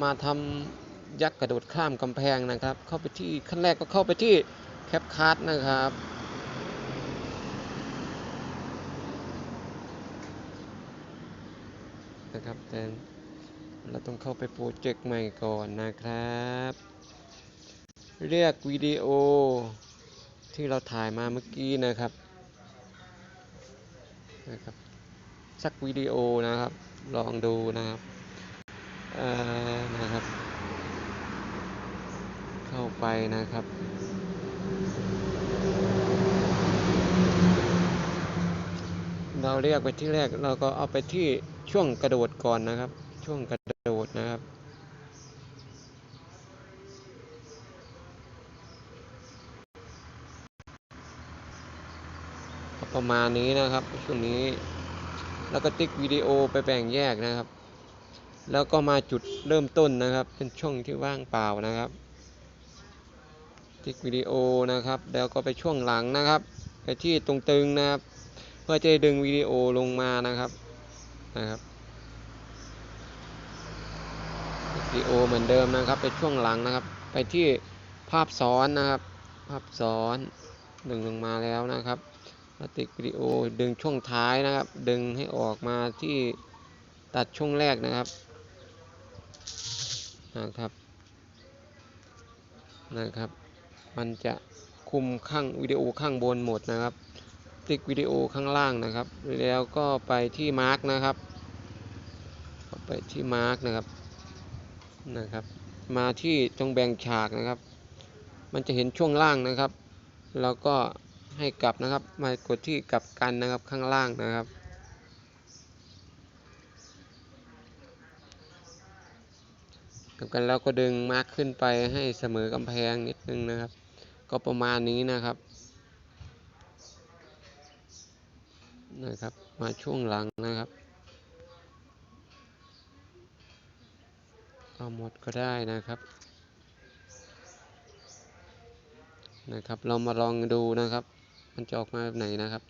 มาทำยักษ์กระโดดข้ามกำแพงนะครับ เข้าไปที่ขั้นแรกก็เข้าไปที่แคปคัสนะครับนะครับแต่เราต้องเข้าไปโปรเจกต์ใหม่ก่อนนะครับ เรียกวิดีโอที่เราถ่ายมาเมื่อกี้นะครับนะครับสักวิดีโอนะครับ ลองดูนะครับ นะครับ เข้าไปนะครับเราเรียกไปที่แรกเราก็เอาไปที่ช่วงกระโดดก่อนนะครับ ช่วงกระโดดนะครับ ประมาณนี้นะครับช่วงนี้ แล้วก็ติ๊กวิดีโอไปแบ่งแยกนะครับ แล้วก็มาจุดเริ่มต้นนะครับ เป็นช่วงที่ว่างเปล่านะครับติ๊กวิดีโอนะครับ แล้วก็ไปช่วงหลังนะครับ ไปที่ตรงตึงนะครับ เพื่อจะดึงวิดีโอลงมานะครับนะครับวิดีโอเหมือนเดิมนะครับ ไปช่วงหลังนะครับ ไปที่ภาพซ้อนนะครับ ภาพซ้อนดึงลงมาแล้วนะครับติดวิดีโอดึงช่วงท้ายนะครับ ดึงให้ออกมาที่ตัดช่วงแรกนะครับ นะครับนะครับ มันจะคุมข้างวิดีโอข้างบนหมดนะครับติ๊กวิดีโอข้างล่างนะครับ แล้วก็ไปที่มาร์กนะครับไปที่มาร์กนะครับนะครับ มาที่ตรงแบ่งฉากนะครับ มันจะเห็นช่วงล่างนะครับ แล้วก็ให้กลับนะครับ มากดที่กลับกันนะครับข้างล่างนะครับ กับกันแล้วก็ดึงมาร์กขึ้นไปให้เสมอกำแพงนิดนึงนะครับ ก็ประมาณนี้นะครับนะครับ มาช่วงหลังนะครับเอาหมดก็ได้นะครับนะครับ เรามาลองดูนะครับ มันจะออกมาแบบไหนนะครับ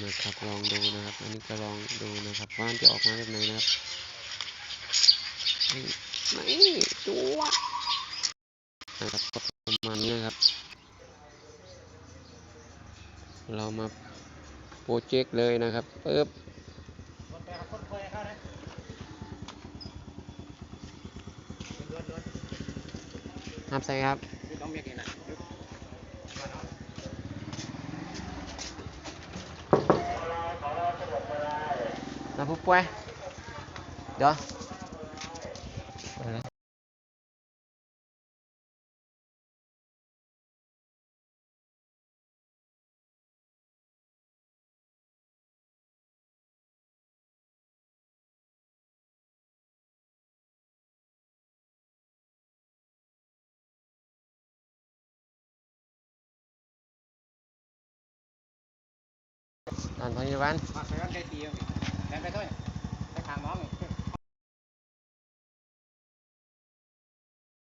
นะครับลองดูนะครับ อันนี้ก็ลองดูนะครับว่ามันจะออกมาแบบไหนนะครับนี่นี่จัวนะครับก็ประมาณนี้นะครับ เรามาโปรเจกต์เลยนะครับปึ๊บห้ามใส่ครับ นะผู้ป่วยเดี๋ยว เดินไปวันไกลตีเอาแล้วไปด้วยไปถามน้อง